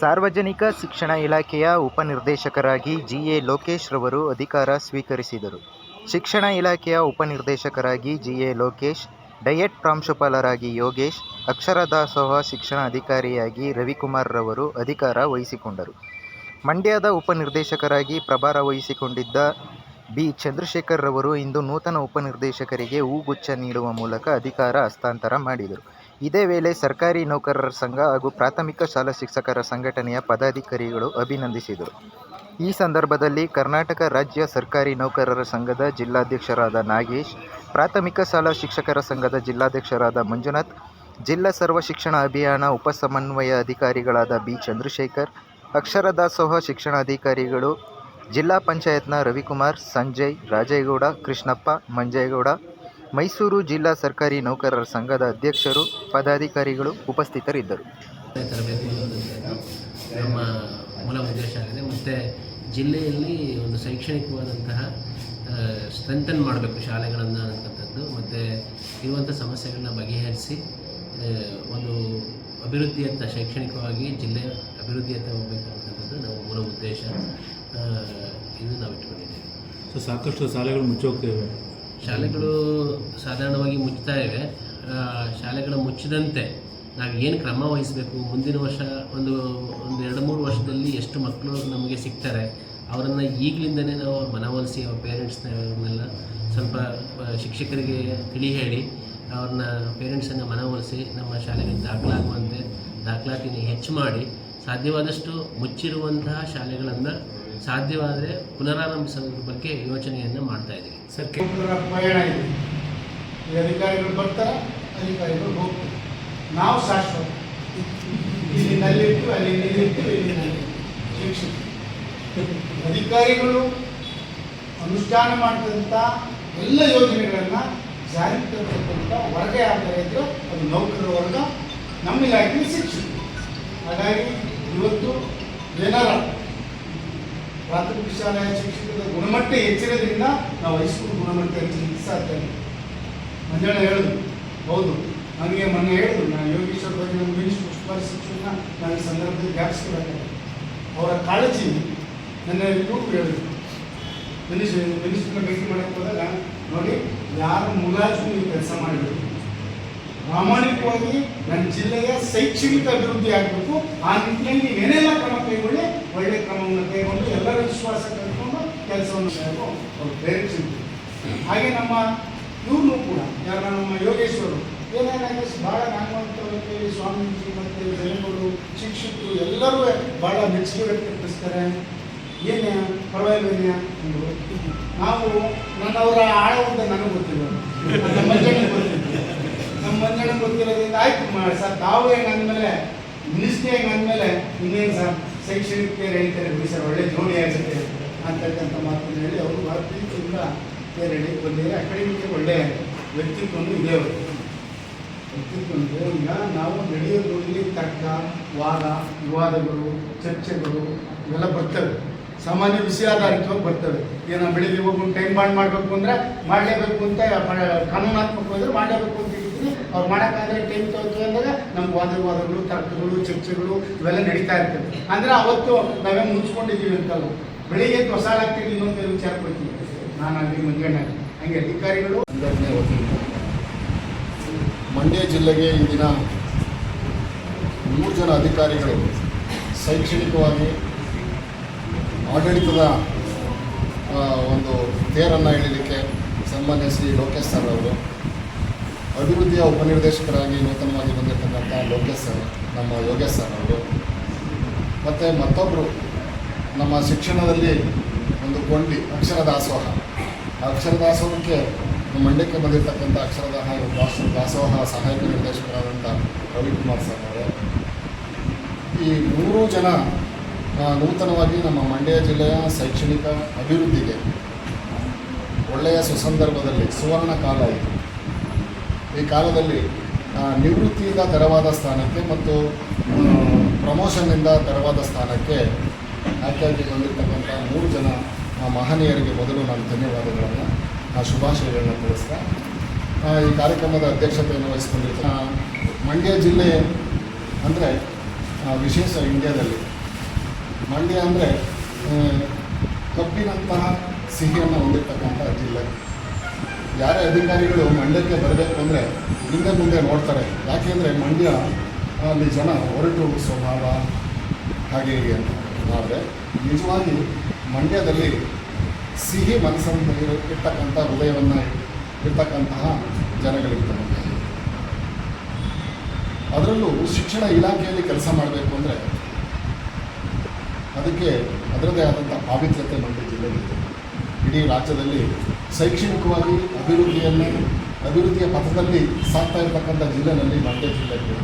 ಸಾರ್ವಜನಿಕ ಶಿಕ್ಷಣ ಇಲಾಖೆಯ ಉಪನಿರ್ದೇಶಕರಾಗಿ ಜಿಎ ಲೋಕೇಶ್ ರವರು ಅಧಿಕಾರ ಸ್ವೀಕರಿಸಿದರು. ಶಿಕ್ಷಣ ಇಲಾಖೆಯ ಉಪನಿರ್ದೇಶಕರಾಗಿ ಜಿಎ ಲೋಕೇಶ್, ಡಯಟ್ ಪ್ರಾಂಶುಪಾಲರಾಗಿ ಯೋಗೇಶ್ ಅಕ್ಷರ ದಾಸೋಹ ಶಿಕ್ಷಣ ಅಧಿಕಾರಿಯಾಗಿ ರವಿಕುಮಾರ್ ರವರು ಅಧಿಕಾರ ವಹಿಸಿಕೊಂಡರು. ಮಂಡ್ಯದ ಉಪನಿರ್ದೇಶಕರಾಗಿ ಪ್ರಭಾರ ವಹಿಸಿಕೊಂಡಿದ್ದ ಬಿ. ಚಂದ್ರಶೇಖರ್ ರವರು ಇಂದು ನೂತನ ಉಪನಿರ್ದೇಶಕರಿಗೆ ಹೂಗುಚ್ಛ ನೀಡುವ ಮೂಲಕ ಅಧಿಕಾರ ಹಸ್ತಾಂತರ ಮಾಡಿದರು. ಇದೇ ವೇಳೆ ಸರ್ಕಾರಿ ನೌಕರರ ಸಂಘ ಹಾಗೂ ಪ್ರಾಥಮಿಕ ಶಾಲಾ ಶಿಕ್ಷಕರ ಸಂಘಟನೆಯ ಪದಾಧಿಕಾರಿಗಳು ಅಭಿನಂದಿಸಿದರು. ಈ ಸಂದರ್ಭದಲ್ಲಿ ಕರ್ನಾಟಕ ರಾಜ್ಯ ಸರ್ಕಾರಿ ನೌಕರರ ಸಂಘದ ಜಿಲ್ಲಾಧ್ಯಕ್ಷರಾದ ನಾಗೇಶ್, ಪ್ರಾಥಮಿಕ ಶಾಲಾ ಶಿಕ್ಷಕರ ಸಂಘದ ಜಿಲ್ಲಾಧ್ಯಕ್ಷರಾದ ಮಂಜುನಾಥ್, ಜಿಲ್ಲಾ ಸರ್ವ ಶಿಕ್ಷಣ ಅಭಿಯಾನ ಉಪ ಸಮನ್ವಯ ಅಧಿಕಾರಿಗಳಾದ ಬಿ. ಚಂದ್ರಶೇಖರ್ ಅಕ್ಷರ ದಾಸೋಹ ಶಿಕ್ಷಣ ಅಧಿಕಾರಿಗಳು ಜಿಲ್ಲಾ ಪಂಚಾಯತ್ನ ರವಿಕುಮಾರ್, ಸಂಜಯ್, ರಾಜೇಗೌಡ, ಕೃಷ್ಣಪ್ಪ, ಮಂಜೇಗೌಡ ಮೈಸೂರು ಜಿಲ್ಲಾ ಸರ್ಕಾರಿ ನೌಕರರ ಸಂಘದ ಅಧ್ಯಕ್ಷರು ಪದಾಧಿಕಾರಿಗಳು ಉಪಸ್ಥಿತರಿದ್ದರು. ನಮ್ಮ ಮೂಲ ಉದ್ದೇಶ ಆಗಿದೆ. ಮತ್ತು ಜಿಲ್ಲೆಯಲ್ಲಿ ಒಂದು ಶೈಕ್ಷಣಿಕವಾದಂತಹ ಸ್ಟ್ರೆಂಥನ್ ಮಾಡಬೇಕು ಶಾಲೆಗಳನ್ನು ಅನ್ನತಕ್ಕಂಥದ್ದು. ಮತ್ತು ಇರುವಂಥ ಸಮಸ್ಯೆಗಳನ್ನ ಬಗೆಹರಿಸಿ ಒಂದು ಅಭಿವೃದ್ಧಿಯತ್ತ ಶೈಕ್ಷಣಿಕವಾಗಿ ಜಿಲ್ಲೆ ಅಭಿವೃದ್ಧಿಯತ್ತ ಹೋಗಬೇಕು ಅನ್ನತಕ್ಕಂಥದ್ದು ನಮ್ಮ ಮೂಲ ಉದ್ದೇಶ ಇದು ನಾವು ಇಟ್ಕೊಂಡಿದ್ದೀವಿ ಸೊ ಸಾಕಷ್ಟು ಶಾಲೆಗಳು ಮುಚ್ಚೋಗ್ತಿವೆ. ಶಾಲೆಗಳು ಸಾಧಾರಣವಾಗಿ ಮುಚ್ಚುತ್ತಾ ಇವೆ. ಶಾಲೆಗಳು ಮುಚ್ಚಿದಂತೆ ನಾವು ಏನು ಕ್ರಮ ವಹಿಸಬೇಕು? ಮುಂದಿನ ವರ್ಷ ಒಂದು ಒಂದು ಎರಡು, ಮೂರು ವರ್ಷದಲ್ಲಿ ಎಷ್ಟು ಮಕ್ಕಳು ನಮಗೆ ಸಿಗ್ತಾರೆ? ಅವರನ್ನು ಈಗಲಿಂದನೇ ನಾವು ಅವ್ರ ಮನವೊಲಿಸಿ, ಅವ್ರ ಪೇರೆಂಟ್ಸ್ನ ಅವ್ರನ್ನೆಲ್ಲ ಸ್ವಲ್ಪ ಶಿಕ್ಷಕರಿಗೆ ತಿಳಿ ಹೇಳಿ ಅವ್ರನ್ನ ಪೇರೆಂಟ್ಸನ್ನು ಮನವೊಲಿಸಿ ನಮ್ಮ ಶಾಲೆಗೆ ದಾಖಲಾಗುವಂತೆ, ದಾಖಲಾತಿನ ಹೆಚ್ಚು ಮಾಡಿ, ಸಾಧ್ಯವಾದಷ್ಟು ಮುಚ್ಚಿರುವಂತಹ ಶಾಲೆಗಳನ್ನು ಸಾಧ್ಯವಾದರೆ ಪುನರಾರಂಭಿಸೋದ್ರ ಬಗ್ಗೆ ಯೋಚನೆಯನ್ನು ಮಾಡ್ತಾ ಇದ್ದೀವಿ ಸರ್ ಪಯಣ ಇದೆ. ಈ ಅಧಿಕಾರಿಗಳು ಬರ್ತಾರೆ, ಅಧಿಕಾರಿಗಳು ಹೋಗ್ತಾರೆ. ನಾವು ಶಾಶ್ವತ ಇಲ್ಲಿ ನಲ್ಲಿಟ್ಟು, ಅಲ್ಲಿ ನೀರಿಟ್ಟು ಇಲ್ಲಿ ನಲ್ಲಿ ಅಧಿಕಾರಿಗಳು ಅನುಷ್ಠಾನ ಮಾಡಿದಂಥ ಎಲ್ಲ ಯೋಜನೆಗಳನ್ನು ಜಾರಿಗೆ ತರತಕ್ಕಂಥ ವರ್ಗ ಯಾವ್ದಾರ ಇದ್ರೆ ಅದು ನೌಕರರ ವರ್ಗ, ನಮ್ಮ ಇಲಾಖೆ ಶಿಕ್ಷಕರು. ಹಾಗಾಗಿ ಇವತ್ತು ಜನರ ಪ್ರಾಥಮಿಕ ಶಾಲೆಯ ಶಿಕ್ಷಕರ ಗುಣಮಟ್ಟ ಹೆಚ್ಚಿರೋದ್ರಿಂದ ನಾವು ಹೈಸ್ಕೂಲ್ ಗುಣಮಟ್ಟ ಹೆಚ್ಚಲಿಕ್ಕೆ ಸಾಧ್ಯ. ಮಂಜಣ್ಣ ಹೇಳಿದ್ರು, ಹೌದು, ನನಗೆ ಮೊನ್ನೆ ಹೇಳಿದ್ರು, ನಾನು ಯೋಗೇಶ್ವರ ಬಗ್ಗೆ ನಮ್ಮ ಪುಷ್ಪಾರಿ ಶಿಕ್ಷಣ ನಾನು ಈ ಸಂದರ್ಭದಲ್ಲಿ ಜ್ಞಾಪಿಸ್ಕೊಳ್ಬೇಕಾದ್ರೆ ಅವರ ಕಾಳಜಿ, ನನ್ನ ಇವರು ಹೇಳಿದ್ರು. ಮಿನಿಸ್ಟರ್ ಮಿನಿಸ್ಟರ್ನ ಭೇಟಿ ಮಾಡೋಕ್ಕೆ ಹೋದಾಗ, ನೋಡಿ, ಯಾರ ಮುಲಾಜು ಕೆಲಸ ಮಾಡಬೇಕು ಪ್ರಾಮಾಣಿಕವಾಗಿ ನನ್ನ ಜಿಲ್ಲೆಯ ಶೈಕ್ಷಣಿಕ ಅಭಿವೃದ್ಧಿ ಆಗಬೇಕು. ಆ ನಿಟ್ಟಿನಲ್ಲಿ ಏನೆಲ್ಲ ಕ್ರಮ ಕೈಗೊಳ್ಳಿ, ಒಳ್ಳೆ ಕ್ರಮವನ್ನು ಕೈಗೊಂಡು ಎಲ್ಲರ ವಿಶ್ವಾಸ ಕಳ್ಕೊಂಡು ಕೆಲಸವನ್ನು ಅವ್ರು ಪ್ರೇರೇಪಿಸಿದ್ರು ಹಾಗೆ ನಮ್ಮ ಇವ್ರನ್ನೂ ಕೂಡ, ಯಾರ ನಮ್ಮ ಯೋಗೇಶ್ವರು ಏನೇನಾಗಿದೆ ಭಾಳ ನಾಗವಂತವರಿಗೆ ಸ್ವಾಮೀಜಿ ಮತ್ತು ಜನಗಳು ಶಿಕ್ಷಕರು ಎಲ್ಲರೂ ಭಾಳ ಮೆಚ್ಚುಗೆ ವ್ಯಕ್ತಪಡಿಸ್ತಾರೆ. ಏನೇ ಪರವಾಗಿಲ್ಲ ನಾವು ನನ್ನವರ ಆಳವಂತ ನನಗೆ ಗೊತ್ತಿಲ್ಲ. ಗೊತ್ತಿಲ್ಲ. ನಮ್ಮ ಗೊತ್ತಿರೋದ್ರಿಂದ ಆಯ್ತು ಮಾಡಿ ಸರ್ ತಾವು ಹೆಂಗೆ ಅಂದಮೇಲೆ, ಮಿನಿಸ್ಟ್ರಿ ಹೆಂಗಂದ್ಮೇಲೆ ಇನ್ನೇನು ಸರ್ ಶೈಕ್ಷಣಿಕ ಹೇಳ್ತಾರೆ ಬಿಡಿ ಸರ್ ಒಳ್ಳೆ ಜೋಡಿ ಆಗುತ್ತೆ ಅಂತಕ್ಕಂಥ ಮಾತನ್ನು ಹೇಳಿ ಅವರು ಭಾಳ ಪ್ರೀತಿಯಿಂದ ತೇರು ಹೇಳಿ ಬಂದಿದ್ದಾರೆ ಅಕಾಡೆಮಿಗೆ ಒಳ್ಳೆ ವ್ಯಕ್ತಿತ್ವನು ಇದೆ ಅವರು. ವ್ಯಕ್ತಿತ್ವ ಈಗ ನಾವು ನಡೆಯೋದು ಇಲ್ಲಿ ತರ್ಕ ವಾದ, ವಿವಾದಗಳು, ಚರ್ಚೆಗಳು ಇವೆಲ್ಲ ಬರ್ತವೆ. ಸಾಮಾನ್ಯ ವಿಷಯಾಧಾರಿತವಾಗಿ ಬರ್ತವೆ. ಏನೋ ಬೆಳಿಗ್ಗೆ ಹೋಗಿ ಟೈಮ್ ಬಾಂಡ್ ಮಾಡಬೇಕು ಅಂದರೆ ಮಾಡಲೇಬೇಕು ಅಂತ ಕಾನೂನಾತ್ಮಕವಾಗಿ ಮಾಡಲೇಬೇಕು ಅಂತ ಹೇಳಿದ್ದೀನಿ ಅವ್ರು ಮಾಡೋಕ್ಕಾದ್ರೆ ಟೈಮ್ ತಗೋತೀವಿ ಅಂದಾಗ ನಮ್ಮ ವಾದ ವಾದಗಳು, ತರ್ಕಗಳು, ಚರ್ಚೆಗಳು ಇವೆಲ್ಲ ನಡೀತಾ ಇರ್ತವೆ ಅಂದರೆ ಅವತ್ತು ನಾವೇ ಮುಚ್ಕೊಂಡಿದ್ದೀವಿ ಅಂತಲ್ಲ. ಬೆಳಿಗ್ಗೆ ಹೊಸಾಲಾಗ್ತೀವಿ ಇನ್ನೊಂದು ವಿಚಾರ ಕೊಡ್ತೀವಿ ನಾನಾಗಲಿ ಮುಂಜಾನೆ ಹಂಗೆ ಅಧಿಕಾರಿಗಳು ಮಂಡ್ಯ ಜಿಲ್ಲೆಗೆ ಈ ಮೂರು ಜನ ಅಧಿಕಾರಿಗಳು ಶೈಕ್ಷಣಿಕವಾಗಿ ಆಡಳಿತದ ಒಂದು ತೇರನ್ನು ಎಳಿಲಿಕ್ಕೆ ಸನ್ಮಾನ್ಯ ಶ್ರೀ ಲೋಕೇಶ್ ಸರ್ ಅವರು ಅಭಿವೃದ್ಧಿಯ ಉಪನಿರ್ದೇಶಕರಾಗಿ ನೂತನವಾಗಿ ಬಂದಿರತಕ್ಕಂಥ ಲೋಕೇಶ್ ಸರ್, ನಮ್ಮ ಯೋಗೇಶ್ ಸರ್ ಅವರು. ಮತ್ತು ಮತ್ತೊಬ್ಬರು ನಮ್ಮ ಶಿಕ್ಷಣದಲ್ಲಿ ಒಂದು ಕೊಂಡಿ ಅಕ್ಷರ ದಾಸೋಹ ಅಕ್ಷರ ದಾಸೋಹಕ್ಕೆ ಮಂಡ್ಯಕ್ಕೆ ಬಂದಿರತಕ್ಕಂಥ ಅಕ್ಷರ ದಾಹ ದಾಸ, ದಾಸೋಹ ಸಹಾಯಕ ನಿರ್ದೇಶಕರಾದಂಥ ರವಿಕುಮಾರ್ ಸರ್ ಅವರು. ಈ ಮೂರು ಜನ ನೂತನವಾಗಿ ನಮ್ಮ ಮಂಡ್ಯ ಜಿಲ್ಲೆಯ ಶೈಕ್ಷಣಿಕ ಅಭಿವೃದ್ಧಿಗೆ ಒಳ್ಳೆಯ ಸುಸಂದರ್ಭದಲ್ಲಿ ಸುವರ್ಣ ಕಾಲ ಇದು. ಈ ಕಾಲದಲ್ಲಿ ನಿವೃತ್ತಿಯಿಂದ ತೆರವಾದ ಸ್ಥಾನಕ್ಕೆ ಮತ್ತು ಪ್ರಮೋಷನ್ನಿಂದ ತೆರವಾದ ಸ್ಥಾನಕ್ಕೆ ಆಯ್ಕೆಯಾಗಿ ಬಂದಿರತಕ್ಕಂಥ ಮೂರು ಜನ ಮಹನೀಯರಿಗೆ ಮೊದಲು ನಾನು ಧನ್ಯವಾದಗಳನ್ನು, ಆ, ಶುಭಾಶಯಗಳನ್ನು ತಿಳಿಸ್ತಾ ಈ ಕಾರ್ಯಕ್ರಮದ ಅಧ್ಯಕ್ಷತೆಯನ್ನು ವಹಿಸಿಕೊಂಡಿರ್ತ ಮಂಡ್ಯ ಜಿಲ್ಲೆ ಅಂದರೆ ವಿಶೇಷ ಇಂಡಿಯಾದಲ್ಲಿ. ಮಂಡ್ಯ ಅಂದರೆ ಕಬ್ಬಿನಂತಹ ಸಿಹಿಯನ್ನು ಹೊಂದಿರತಕ್ಕಂಥ ಜಿಲ್ಲೆ. ಯಾರೇ ಅಧಿಕಾರಿಗಳು ಮಂಡ್ಯಕ್ಕೆ ಬರಬೇಕು ಅಂದರೆ ಹಿಂದೆ ಮುಂದೆ ನೋಡ್ತಾರೆ. ಯಾಕೆಂದರೆ ಮಂಡ್ಯ ಅಲ್ಲಿ ಜನ ಹೊರಟು ಸ್ವಭಾವ ಹಾಗೆ ಹೀಗೆ ಅಂತ. ಆದರೆ ನಿಜವಾಗಿ ಮಂಡ್ಯದಲ್ಲಿ ಸಿಹಿ ಮನಸ್ಸನ್ನು ಇರ- ಇರ್ತಕ್ಕಂಥ ಹೃದಯವನ್ನು ಇರ್ತಕ್ಕಂತಹ ಜನಗಳಿರ್ತಾರೆ. ಅದರಲ್ಲೂ ಶಿಕ್ಷಣ ಇಲಾಖೆಯಲ್ಲಿ ಕೆಲಸ ಮಾಡಬೇಕು ಅಂದರೆ ಅದಕ್ಕೆ ಅದರದೇ ಆದಂಥ ಪಾವಿತ್ರ್ಯತೆ ಮಂಡ್ಯ ಜಿಲ್ಲೆಗಿದೆ ಇಡೀ ರಾಜ್ಯದಲ್ಲಿ ಶೈಕ್ಷಣಿಕವಾಗಿ ಅಭಿವೃದ್ಧಿಯಲ್ಲಿ ಅಭಿವೃದ್ಧಿಯ ಪಥದಲ್ಲಿ ಸಾಗ್ತಾ ಇರತಕ್ಕಂಥ ಜಿಲ್ಲೆನಲ್ಲಿ ಮಂಡ್ಯ ಜಿಲ್ಲೆ ಇದೆ